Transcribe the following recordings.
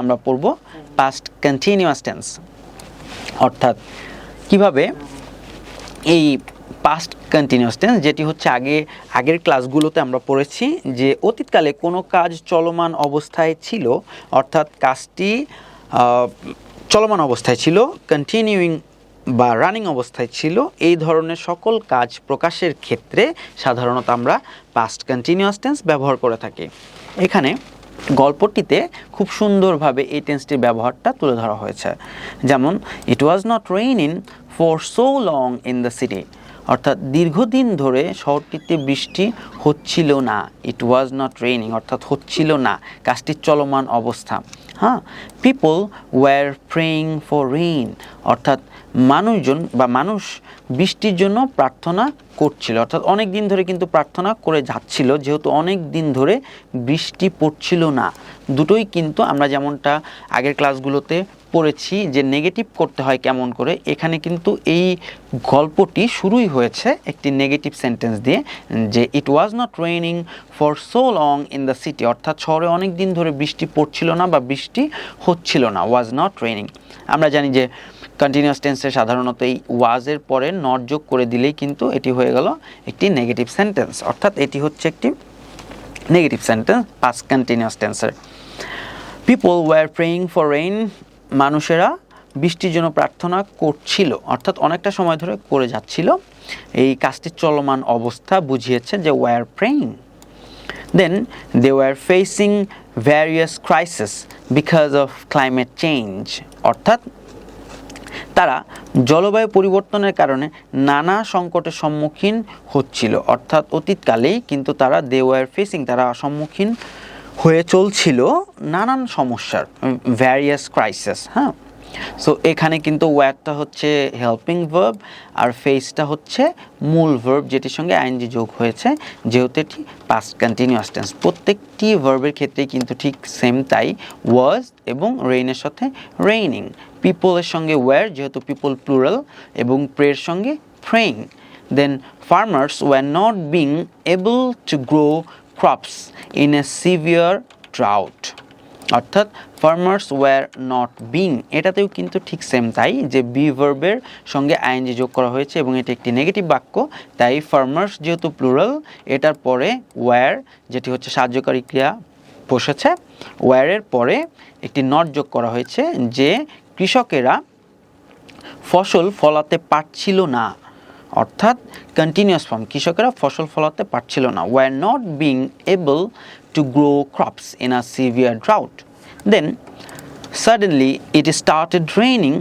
আমরা পড়ব past continuous tense অর্থাৎ কীভাবে এই পাস্ট কন্টিনিউয়াস টেন্স যেটি হচ্ছে আগে, আগের ক্লাসগুলোতে আমরা পড়েছি, যে অতীতকালে কোনো কাজ চলমান অবস্থায় ছিল, অর্থাৎ কাজটি চলমান অবস্থায় ছিল কন্টিনিউইং বা রানিং অবস্থায় ছিল, এই ধরনের সকল কাজ প্রকাশের ক্ষেত্রে সাধারণত আমরা পাস্ট কন্টিনিউয়াস টেন্স ব্যবহার করে থাকি। এখানে গল্পটিতে খুব সুন্দরভাবে এই টেন্সটির ব্যবহারটা তুলে ধরা হয়েছে। যেমন it was not raining for so long in the city অর্থাৎ দীর্ঘদিন ধরে শহরটিতে বৃষ্টি হচ্ছিল না। ইট ওয়াজ নট রেইনিং অর্থাৎ হচ্ছিল না। কাজটির চলমান অবস্থা। হ্যাঁ people were praying for rain অর্থাৎ মানুষজন বা মানুষ বৃষ্টির জন্য প্রার্থনা করছিল। অর্থাৎ অনেক দিন ধরে কিন্তু প্রার্থনা করে যাচ্ছিল, যেহেতু অনেক দিন ধরে বৃষ্টি পড়ছিল না। দুটোই কিন্তু আমরা যেমনটা আগের ক্লাসগুলোতে পড়েছি যে নেগেটিভ করতে হয় কেমন করে, এখানে কিন্তু এই গল্পটি শুরুই হয়েছে একটি নেগেটিভ সেন্টেন্স দিয়ে, যে it was not raining for so long in the city অর্থাৎ শহরে অনেক দিন ধরে বৃষ্টি পড়ছিল না বা বৃষ্টি হচ্ছিল না ওয়াজ নট রেইনিং আমরা জানি যে কন্টিনিউয়াস টেন্সে সাধারণত এই ওয়াজের পরে নট যোগ করে দিলেই কিন্তু এটি হয়ে গেল একটি নেগেটিভ সেন্টেন্স অর্থাৎ এটি হচ্ছে একটি নেগেটিভ সেন্টেন্স পাস কন্টিনিউয়াস টেন্সের people were praying for rain মানুষেরা বৃষ্টির জন্য প্রার্থনা করছিল, অর্থাৎ অনেকটা সময় ধরে করে যাচ্ছিল। এই কাজটির চলমান অবস্থা বুঝিয়েছে যে were praying then they were facing various crisis because of climate change অর্থাৎ, তারা জলবায়ু পরিবর্তনের কারণে নানা সংকটের সম্মুখীন হচ্ছিল। অর্থাৎ, অতীতকালেই কিন্তু তারা দে ওয়ার ফেসিং তারা সম্মুখীন হয়ে চলছিল নানান সমস্যার ভ্যারিয়াস ক্রাইসিস হ্যাঁ। সো এখানে কিন্তু ওয়ারটা হচ্ছে হেল্পিং ভার্ব আর ফেসটা হচ্ছে মূল ভার্ব যেটির সঙ্গে আইনজি যোগ হয়েছে। যেহেতু এটি পাস্ট কন্টিনিউয়াস টেন্স প্রত্যেকটি ভার্বের ক্ষেত্রেই কিন্তু ঠিক সেম তাই ওয়াজ এবং রেইনের সাথে রেইনিং পিপলের সঙ্গে ওয়ার যেহেতু পিপল প্লুরাল এবং প্রের সঙ্গে praying then farmers were not being able to grow crops in a severe drought অর্থাৎ ফার্মার্স ওয়ার নট বিং এটাতেও কিন্তু ঠিক সেম তাই যে বি ভার্বের সঙ্গে আইএনজি যোগ করা হয়েছে এবং এটি একটি নেগেটিভ বাক্য, তাই ফার্মার্স যেহেতু প্লুরাল এটার পরে ওয়ার যেটি হচ্ছে সাহায্যকারী ক্রিয়া বসেছে ওয়ারের পরে একটি নট যোগ করা হয়েছে যে কৃষকেরা ফসল ফলাতে পারছিল না, অর্থাৎ কন্টিনিউয়াস ফর্ম কৃষকেরা ফসল ফলাতে পারছিল না were not being able to grow crops in a severe drought then suddenly it started raining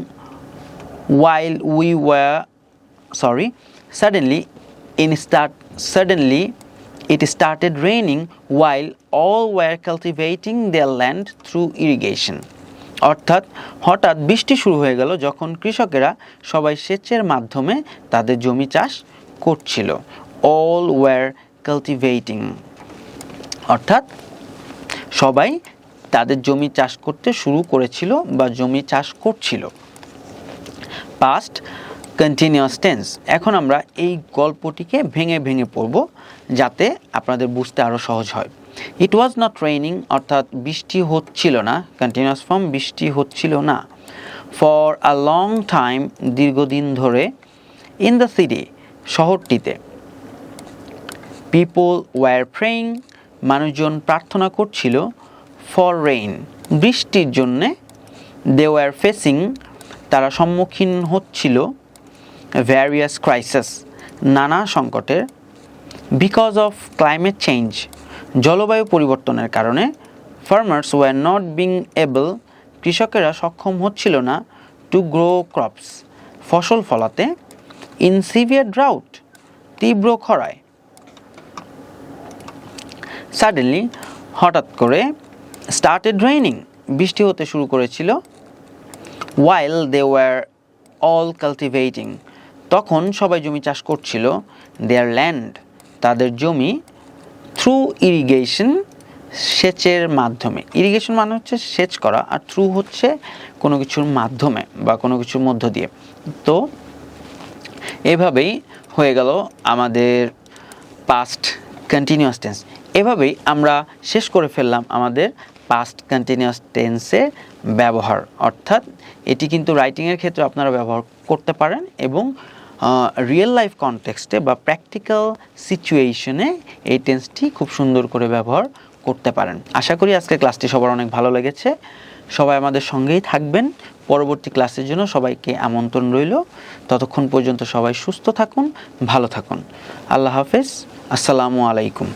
while we were sorry suddenly in start suddenly it started raining while all were cultivating their land through irrigation অর্থাৎ হঠাৎ বৃষ্টি শুরু হয়ে গেল যখন কৃষকেরা সবাই সেচের মাধ্যমে তাদের জমি চাষ করছিল অল ওয়ার কাল্টিভেটিং অর্থাৎ সবাই তাদের জমি চাষ করতে শুরু করেছিল বা জমি চাষ করছিল। পাস্ট কন্টিনিউয়াস টেন্স এখন আমরা এই গল্পটিকে ভেঙে ভেঙে পড়ব যাতে আপনাদের বুঝতে আরও সহজ হয়। ইট ওয়াজ নট রেইনিং অর্থাৎ বৃষ্টি হচ্ছিল না। কন্টিনিউয়াস ফর্ম বৃষ্টি হচ্ছিল না। ফর আ লং টাইম দীর্ঘদিন ধরে ইন দ্য সিটি শহরটিতে পিপল ওয়ার প্রেইং মানুষজন প্রার্থনা করছিল ফর রেইন বৃষ্টির জন্যে। দে ওয়ার ফেসিং তারা সম্মুখীন হচ্ছিল ভ্যারিয়াস ক্রাইসিস নানা সংকটের। বিকজ অফ ক্লাইমেট চেঞ্জ জলবায়ু পরিবর্তনের কারণে farmers were not being able কৃষকেরা সক্ষম হচ্ছিল না টু গ্রো ক্রপস ফসল ফলাতে। ইন সিভিয়ার ড্রাউট তীব্র খরায় সাডেনলি হঠাৎ করে স্টার্টেড রেইনিং বৃষ্টি হতে শুরু করেছিল। While they were all cultivating তখন সবাই জমি চাষ করছিল। দেয়ার ল্যান্ড তাদের জমি থ্রু ইরিগেশন সেচের মাধ্যমে। ইরিগেশন মানে হচ্ছে সেচ করা, আর থ্রু হচ্ছে কোনো কিছুর মাধ্যমে বা কোনো কিছুর মধ্য দিয়ে। তো এভাবেই হয়ে গেল আমাদের পাস্ট কন্টিনিউয়াস টেন্স এভাবেই আমরা শেষ করে ফেললাম আমাদের পাস্ট কন্টিনিউয়াস টেন্সে ব্যবহার। অর্থাৎ এটি কিন্তু রাইটিংয়ের ক্ষেত্রে আপনারা ব্যবহার করতে পারেন এবং রিয়েল লাইফ কনটেক্সটে বা প্র্যাকটিক্যাল সিচুয়েশনে এই টেন্সটি খুব সুন্দর করে ব্যবহার করতে পারেন। আশা করি আজকের ক্লাসটি সবার অনেক ভালো লেগেছে। সবাই আমাদের সঙ্গেই থাকবেন। পরবর্তী ক্লাসের জন্য সবাইকে আমন্ত্রণ রইল। ততক্ষণ পর্যন্ত সবাই সুস্থ থাকুন, ভালো থাকুন। আল্লাহ হাফেজ। আসসালামু আলাইকুম।